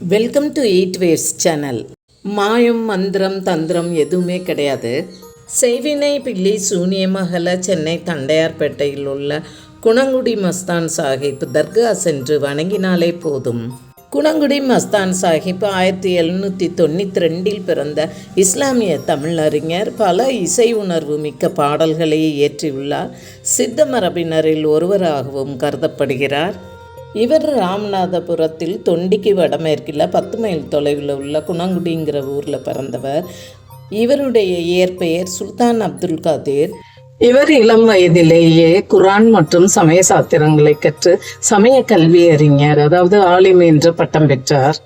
Welcome to eight waves channel மாயம் மந்திரம் தந்திரம் எதுவுமே கிடையாது. செய்வினை பில்லி சூனியமகல சென்னை தண்டையார்பேட்டையில் உள்ள குணங்குடி மஸ்தான் சாஹிப் தர்கா சென்று வணங்கினாலே போதும். குணங்குடி மஸ்தான் சாஹிப் ஆயிரத்தி எழுநூற்றி தொண்ணூற்றி ரெண்டில் பிறந்த இஸ்லாமிய தமிழறிஞர் பல இசை உணர்வு மிக்க பாடல்களை இயற்றியுள்ளார். சித்த மரபினரில் ஒருவராகவும் கருதப்படுகிறார். இவர் ராமநாதபுரத்தில் தொண்டிக்கு வடமேற்கில் பத்து மைல் தொலைவில் உள்ள குணங்குடிங்கிற ஊரில் பிறந்தவர். இவருடைய இயற்பெயர் சுல்தான் அப்துல் காதிர். இவர் இளம் வயதிலேயே குரான் மற்றும் சமய சாத்திரங்களை கற்று சமய கல்வி அறிஞர் அதாவது ஆலிம் என்று பட்டம் பெற்றார்.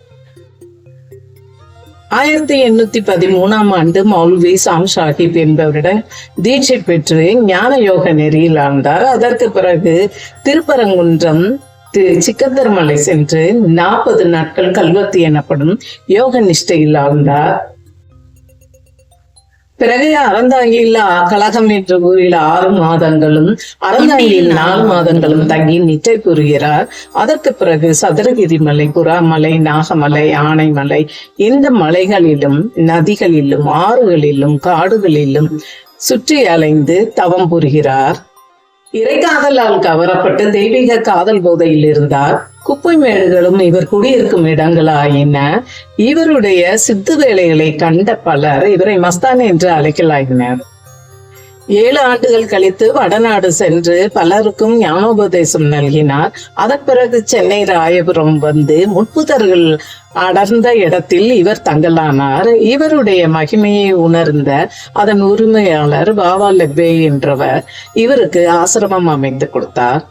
ஆயிரத்தி எண்ணூத்தி பதிமூணாம் ஆண்டு மௌல்வி சாம் சாஹிப் என்பவரிடம் தீட்சை பெற்று ஞான யோக நெறியில் ஆழ்ந்தார். அதற்கு பிறகு திருப்பரங்குன்றம் திரு சிக்கந்தர் மலை சென்று நாற்பது நாட்கள் கல்வத்தி எனப்படும் யோக நிஷ்டையில் ஆழ்ந்தார். பிறகு அறந்தாங்கியில் கழகம் என்ற ஊரில் ஆறு மாதங்களும் அறந்தாங்கியில் நாலு மாதங்களும் தங்கி நிட்டை புரிகிறார் அதற்கு பிறகு சதுரகிரி மலை புறாமலை நாகமலை ஆனைமலை இந்த மலைகளிலும் நதிகளிலும் ஆறுகளிலும் காடுகளிலும் சுற்றி அலைந்து தவம் புரிகிறார். இறைக்காதலால் கவரப்பட்டு தெய்வீக காதல் போதையில் இருந்தார். குப்பை மேடுகளும் இவர் குடியிருக்கும் இடங்களாயின. இவருடைய சித்து வேலைகளை கண்ட பலர் இவரை மஸ்தான் என்று அழைக்கலாயினர். ஏழு ஆண்டுகள் கழித்து வடநாடு சென்று பலருக்கும் ஞானோபதேசம் நல்கினார். அதன் பிறகு சென்னை ராயபுரம் வந்து முட்புதர்கள் அடர்ந்த இடத்தில் இவர் தங்கலானார் இவருடைய மகிமையை உணர்ந்த அதன் உரிமையாளர் பாபா லெப்பே என்றவர் இவருக்கு ஆசிரமம் அமைத்து கொடுத்தார்.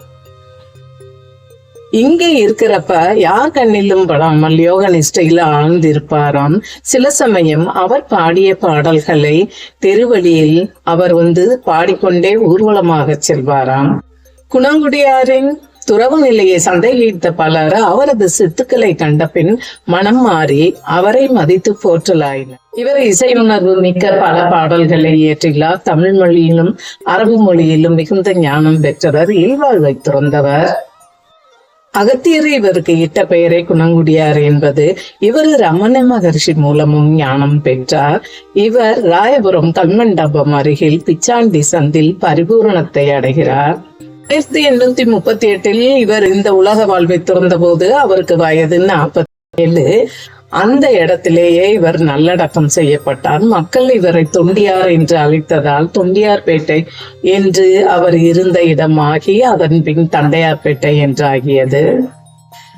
இங்கே இருக்கிறப்ப யார் கண்ணிலும் படாமல் யோக நிஷ்டையில் ஆழ்ந்திருப்பாராம். சில சமயம் அவர் பாடிய பாடல்களை தெருவழியில் அவர் வந்து பாடிக்கொண்டே ஊர்வலமாக செல்வாராம். குணங்குடியாரின் துறவு நிலையை சந்தேகித்த பலர் அவரது சித்துக்களை கண்ட பின் மனம் மாறி அவரை மதித்து போற்றலாயினர். இவர் இசை உணர்வு மிக்க பல பாடல்களை இயற்றியுள்ளார். தமிழ் மொழியிலும் அரபு மொழியிலும் மிகுந்த ஞானம் பெற்றவர் இல்வாழ்வை துறந்தவர். அகத்தியர் இவருக்கு இட்ட பெயரை குணங்குடியார் என்பது இவர் ரமண மகர்ஷி மூலமும் ஞானம் பெற்றார். இவர் ராயபுரம் கல்மண்டபம் அருகில் பிச்சாண்டி சந்தில் பரிபூரணத்தை அடைகிறார். ஆயிரத்தி எண்ணூத்தி முப்பத்தி எட்டில் இவர் இந்த உலக வாழ்வை துறந்த போது அவருக்கு வயது நாற்பத்தி ஏழு. அந்த இடத்திலேயே இவர் நல்லடக்கம் செய்யப்பட்டார். மக்கள் இவரை தொண்டியார் என்று அழைத்ததால் தொண்டியார்பேட்டை என்று அவர் இருந்த இடமாகி அதன் பின் தண்டையார்பேட்டை என்றாகியது.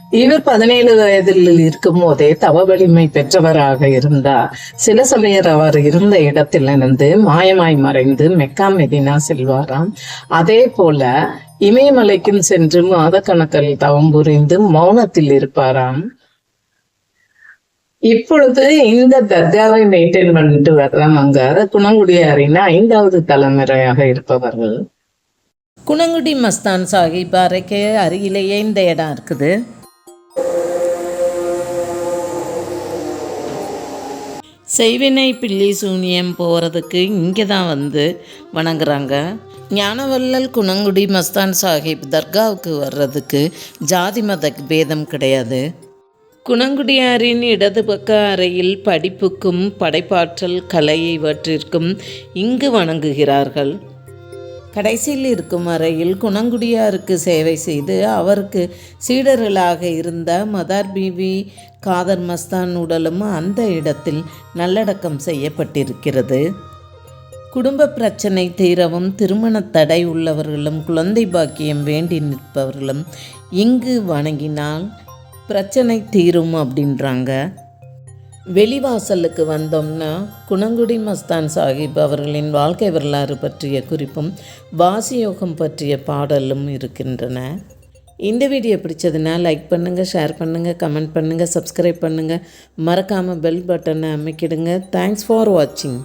இவர் பதினேழு வயதில் இருக்கும் போதே தவ வலிமை பெற்றவராக இருந்தார். சில சமயர் அவர் இருந்த இடத்திலிருந்து மாயமாய் மறைந்து மெக்கா மெதினா செல்வாராம். அதே போல இமயமலைக்கும் சென்று மாதக்கணக்கில் தவம் புரிந்து மௌனத்தில் இருப்பாராம். இப்பொழுது இந்த தர்காவை மெயின்டைன் பண்ணிட்டு வர்றாங்க குணங்குடியாரின் ஐந்தாவது தலைமுறையாக இருப்பவர்கள். குணங்குடி மஸ்தான் சாஹிப் அறைக்கு அருகிலேயே இந்த இடம் இருக்குது. செய்வினை பில்லி சூனியம் போகிறதுக்கு இங்கே தான் வந்து வணங்குறாங்க. ஞானவல்லல் குணங்குடி மஸ்தான் சாஹிப் தர்காவுக்கு வர்றதுக்கு ஜாதி மத பேதம் கிடையாது. குணங்குடியாரின் இடது பக்க அறையில் படிப்புக்கும் படைப்பாற்றல் கலை இவற்றிற்கும் இங்கு வணங்குகிறார்கள். கடைசியில் இருக்கும் அறையில் குணங்குடியாருக்கு சேவை செய்து அவருக்கு சீடர்களாக இருந்த மதார் பிவி காதர் மஸ்தான் உடலும் அந்த இடத்தில் நல்லடக்கம் செய்யப்பட்டிருக்கிறது. குடும்ப பிரச்சனை தீரவும் திருமண தடை உள்ளவர்களும் குழந்தை பாக்கியம் வேண்டி நிற்பவர்களும் இங்கு வணங்கினால் பிரச்சனை தீரும் அப்படின்றாங்க. வெளிவாசலுக்கு வந்தோம்னா குணங்குடி மஸ்தான் சாஹிப் அவர்களின் வாழ்க்கை வரலாறு பற்றிய குறிப்பும் வாசியோகம் பற்றிய பாடலும் இருக்கின்றன. இந்த வீடியோ பிடிச்சதுன்னா லைக் பண்ணுங்கள் ஷேர் பண்ணுங்கள் கமெண்ட் பண்ணுங்கள் சப்ஸ்கிரைப் பண்ணுங்கள் மறக்காமல் பெல் பட்டனை அமைக்கிடுங்க. தேங்க்ஸ் ஃபார் வாட்சிங்